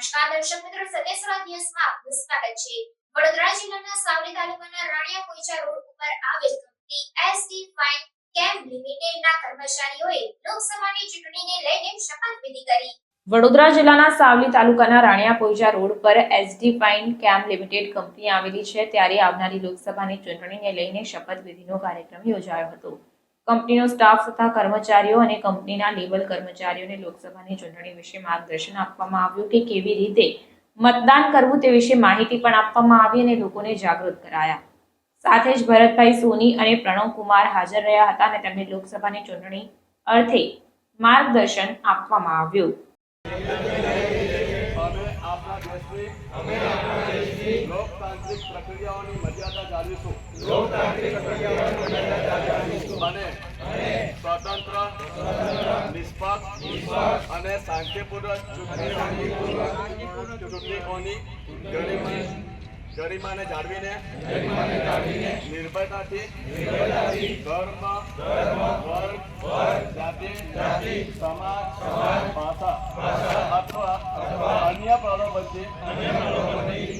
દર્શક મિત્રો સદેશરા દિવસમાં આપનું સ્વાગત છે. વડોદરા જિલ્લાના સાવલી તાલુકાના રાણિયા કોઈચા રોડ ઉપર આવેલ કંપની એસડી ફાઇન કેમ લિમિટેડના કર્મચારીઓએ લોકસભાની ચૂંટણીને લઈને શપથવિધિ કરી. વડોદરા જિલ્લાના સાવલી તાલુકાના રાણિયા પોઈચા રોડ પર SD fine chem limited company આવેલી છે. ત્યારે આવનારી લોકસભાની ચૂંટણીને લઈને શપથવિધિનો કાર્યક્રમ યોજાયો હતો. કંપનીનો સ્ટાફ તથા કર્મચારીઓ અને કંપનીના લેવલ કર્મચારીઓને લોકસભાની ચૂંટણી વિશે માર્ગદર્શન આપવામાં આવ્યું કે કેવી રીતે મતદાન કરવું તે વિશે માહિતી પણ આપવામાં આવી અને લોકોને જાગૃત કરાયા. સાથે જ ભરતભાઈ સોની અને પ્રણવ કુમાર હાજર રહ્યા હતા અને તેમને લોકસભાની ચૂંટણી અર્થે માર્ગદર્શન આપવામાં આવ્યું. લોકતાંત્રિક પ્રક્રિયાઓની મર્યાદા જાળવીશું અને સ્વતંત્ર, નિષ્પક્ષ અને શાંતિપૂર્વક ચૂંટણી ચૂંટણીઓની ગરિમા ગરિમાને જાળવીને નિર્ભયતાથી ધર્મ, વર્ગ, જાતિ, સમાજ, ભાષા અથવા અન્ય પ્રલોભનથી